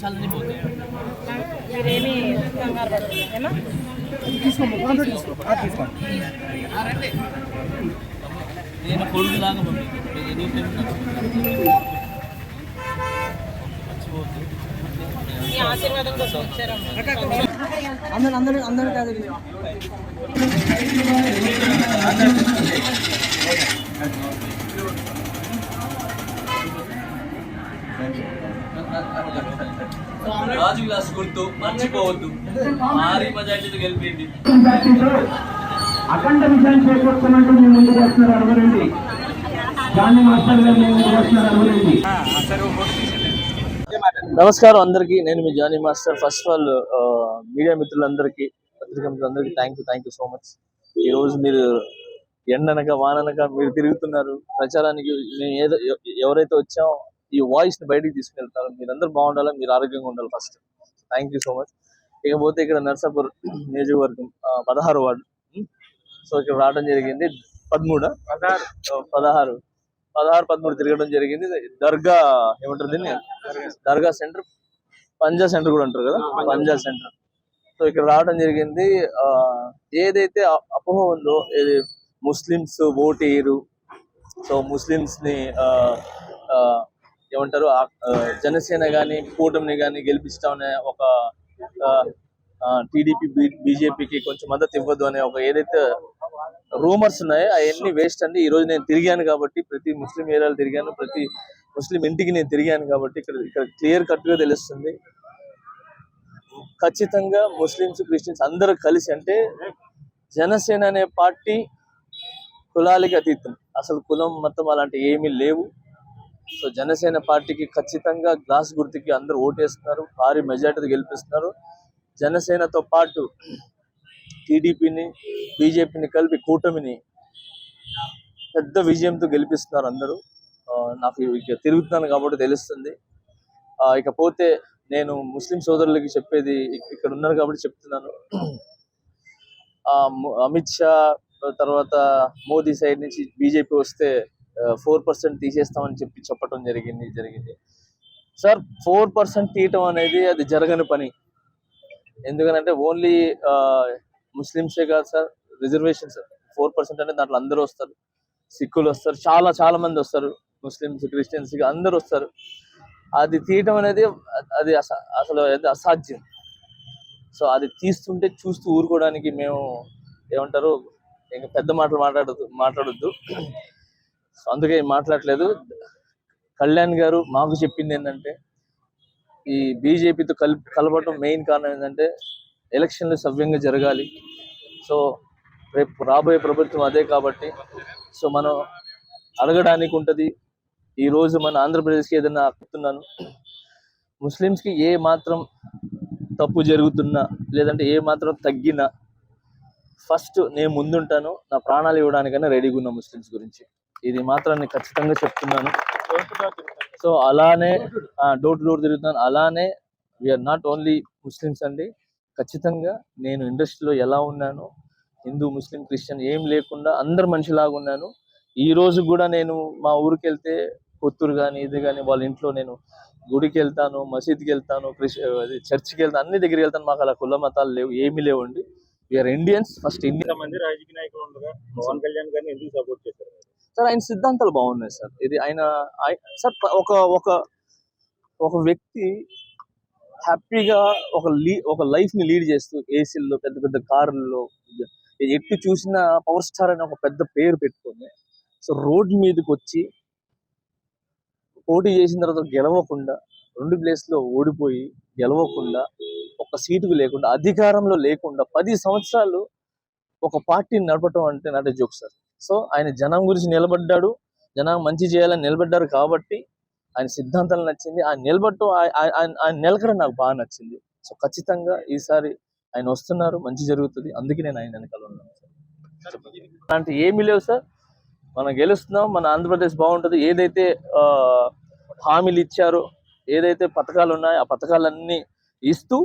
కష్టాలన్నీ పోతాయి. మీరేమి కంగారు నేను కొడుకులాగా ఆశీర్వాదం కోసం అందరూ అందరూ అందరూ కాదు రాజు గ్లాస్ గుర్తు మర్చిపోవద్దు. భారీ మెజార్టీతో గెలిపింది. అఖండ విజయం చేకూరుతున్నట్టు మీ ముందుకు వస్తున్నారు అనుమరండి గాంధీ మాస్టర్ గారు మీ ముందుకు వస్తున్నారు అనుమరండి నమస్కారం అందరికీ. నేను మీ Jani master. First of all media మిత్రులందరికీ పత్రికా మిత్రులందరికీ thank you thank you so much ఈ రోజు మీరు ఎండనక వాననక మీరు తిరుగుతున్నారు. ప్రచారానికి మేము ఏదో ఎవరైతే వచ్చామో ఈ వాయిస్ని బయటికి తీసుకెళ్తారు. మీరందరూ బాగుండాలి? మీరు ఆరోగ్యంగా ఉండాలి first thank you so much ఇకపోతే ఇక్కడ నర్సాపూర్ నియోజకవర్గం పదహారు వార్డు. సో ఇక్కడ రావడం జరిగింది పదమూడు. పదహారు. పదహారు. పదమూడు తిరగడం జరిగింది. దర్గా ఏమంటారు దీన్ని? దర్గా సెంటర్. పంజా సెంటర్ కూడా అంటారు కదా? పంజా సెంటర్. సో ఇక్కడ రావడం జరిగింది ఏదైతే అపోహ ఉందో ఏది ముస్లిమ్స్ ఓటు వేయరు. సో ముస్లిమ్స్ని ఆ, ఆ, ఏమంటారు ఆ, జనసేన కానీ కూటమిని కానీ గెలిపిస్తామనే ఒక టీడీపీ బీజేపీకి కొంచెం మద్దతు ఇవ్వద్దు అనే ఒక ఏదైతే రూమర్స్ ఉన్నాయో అవన్నీ వేస్ట్ అండి. ఈ రోజు నేను తిరిగాను కాబట్టి ప్రతి ముస్లిం ఏరియాలో తిరిగాను ప్రతి ముస్లిం ఇంటికి నేను తిరిగాను కాబట్టి ఇక్కడ ఇక్కడ క్లియర్ కట్గా తెలుస్తుంది. ఖచ్చితంగా ముస్లింస్ క్రిస్టియన్స్ అందరూ కలిసి అంటే జనసేన అనే పార్టీ కులాలకి అతీతం. అసలు కులం మతం అలాంటి ఏమీ లేవు. సో జనసేన పార్టీకి ఖచ్చితంగా గ్లాస్ గుర్తుకి అందరూ ఓటేస్తున్నారు. భారీ మెజార్టీతో గెలిపిస్తున్నారు. జనసేనతో పాటు టీడీపీని బీజేపీని కలిపి కూటమిని పెద్ద విజయంతో గెలిపిస్తున్నారు అందరూ. నాకు ఇక తిరుగుతున్నాను కాబట్టి తెలుస్తుంది. ఇకపోతే నేను ముస్లిం సోదరులకి చెప్పేది ఇక్కడ ఉన్నారు కాబట్టి చెప్తున్నాను. అమిత్ షా తర్వాత మోదీ సైడ్ నుంచి బీజేపీ వస్తే ఫోర్ పర్సెంట్ తీసేస్తామని చెప్పి చెప్పడం జరిగింది జరిగింది. సార్ ఫోర్ పర్సెంట్ తీయటం అనేది అది జరగని పని. ఎందుకంటే ఓన్లీ ముస్లిమ్సే కాదు sir reservation sir four percent అంటే దాంట్లో అందరూ వస్తారు. సిక్కులు వస్తారు. చాలా చాలా మంది వస్తారు. ముస్లిమ్స్ క్రిస్టియన్స్ అందరూ వస్తారు. అది తీయటం అనేది అది అస- అసలు అది అసాధ్యం. సో అది తీస్తుంటే చూస్తూ ఊరుకోవడానికి మేము ఏమంటారు ఇంకా పెద్ద మాటలు మాట్లాడదు మాట్లాడొద్దు. అందుకే మాట్లాడలేదు. కళ్యాణ్ గారు మాకు చెప్పింది ఏంటంటే ఈ బీజేపీతో కల్ కలవటం మెయిన్ కారణం ఏంటంటే ఎలక్షన్లు సవ్యంగా జరగాలి. సో రేపు రాబోయే ప్రభుత్వం అదే కాబట్టి సో మనం అడగడానికి ఉంటుంది. ఈ రోజు మన ఆంధ్రప్రదేశ్కి ఏదైనా అక్కుతున్నాను ముస్లిమ్స్కి ఏ మాత్రం తప్పు జరుగుతున్నా లేదంటే ఏ మాత్రం తగ్గినా ఫస్ట్ నేను ముందుంటాను నా ప్రాణాలు ఇవ్వడానికైనా రెడీగా ఉన్నా ముస్లిమ్స్ గురించి. ఇది మాత్రం నేను ఖచ్చితంగా చెప్తున్నాను. సో అలానే డోర్ టు డోర్ తిరుగుతున్నాను. అలానే వీఆర్ నాట్ ఓన్లీ ముస్లిమ్స్ అండి ఖచ్చితంగా నేను ఇండస్ట్రీలో ఎలా ఉన్నాను హిందూ ముస్లిం క్రిస్టియన్ ఏం లేకుండా అందరు మనిషిలాగా ఉన్నాను. ఈ రోజు కూడా నేను మా ఊరికి వెళ్తే కొత్తూరు కానీ ఇది కానీ వాళ్ళ ఇంట్లో నేను గుడికి వెళ్తాను మసీద్కి వెళ్తాను అది చర్చికి వెళ్తాను అన్ని దగ్గరికి వెళ్తాను. మాకు అలా కుల మతాలు లేవు ఏమీ లేవండి. వీఆర్ ఇండియన్స్ ఫస్ట్ ఇండియా మంది రాజకీయ నాయకులు ఉండగా పవన్ కళ్యాణ్ గారిని ఎందుకు సపోర్ట్ చేశారు? సార్ ఆయన సిద్ధాంతాలు బాగున్నాయి సార్. ఇది ఆయన సార్ ఒక ఒక ఒక వ్యక్తి హ్యాపీగా ఒక లీ ఒక లైఫ్ని లీడ్ చేస్తూ ఏసీల్లో పెద్ద పెద్ద కార్లలో ఎట్టి చూసిన పవర్ స్టార్ అని ఒక పెద్ద పేరు పెట్టుకొని సో రోడ్ మీదకి వచ్చి పోటీ చేసిన తర్వాత గెలవకుండా రెండు ప్లేస్లో ఓడిపోయి గెలవకుండా ఒక సీటుకు లేకుండా అధికారంలో లేకుండా పది సంవత్సరాలు ఒక పార్టీని నడపటం అంటే నాటే జోక్ సార్. సో ఆయన జనం గురించి నిలబడ్డాడు. జనం మంచి చేయాలని నిలబడ్డారు కాబట్టి ఆయన సిద్ధాంతాలు నచ్చింది. ఆయన నిలబట్టు ఆయన ఆయన నిలకడ నాకు బాగా నచ్చింది. సో ఖచ్చితంగా ఈసారి ఆయన వస్తున్నారు మంచి జరుగుతుంది. అందుకే నేను ఆయన వెనకాల ఉన్నాను సార్. అలాంటి ఏమీ లేవు సార్. మనం గెలుస్తున్నాం మన ఆంధ్రప్రదేశ్ బాగుంటుంది. ఏదైతే హామీలు ఇచ్చారో ఏదైతే పథకాలు ఉన్నాయో ఆ పథకాలన్నీ ఇస్తూ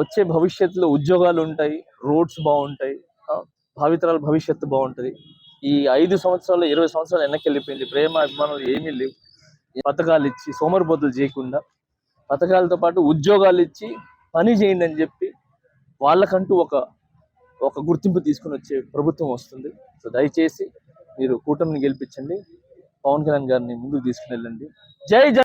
వచ్చే భవిష్యత్తులో ఉద్యోగాలు ఉంటాయి రోడ్స్ బాగుంటాయి. భావితరాల భవిష్యత్తు బాగుంటుంది. ఈ ఐదు సంవత్సరాలు ఇరవై సంవత్సరాలు వెనక్కి వెళ్ళిపోయింది ప్రేమ అభిమానులు ఏమీ లేవు. ఈ పథకాలు ఇచ్చి సోమరిపోతులు చేయకుండా పథకాలతో పాటు ఉద్యోగాలు ఇచ్చి పని చేయండి అని చెప్పి వాళ్ళకంటూ ఒక ఒక గుర్తింపు తీసుకుని వచ్చే ప్రభుత్వం వస్తుంది. సో దయచేసి మీరు కూటమిని గెలిపించండి. పవన్ కళ్యాణ్ గారిని ముందుకు తీసుకుని వెళ్ళండి. జై జై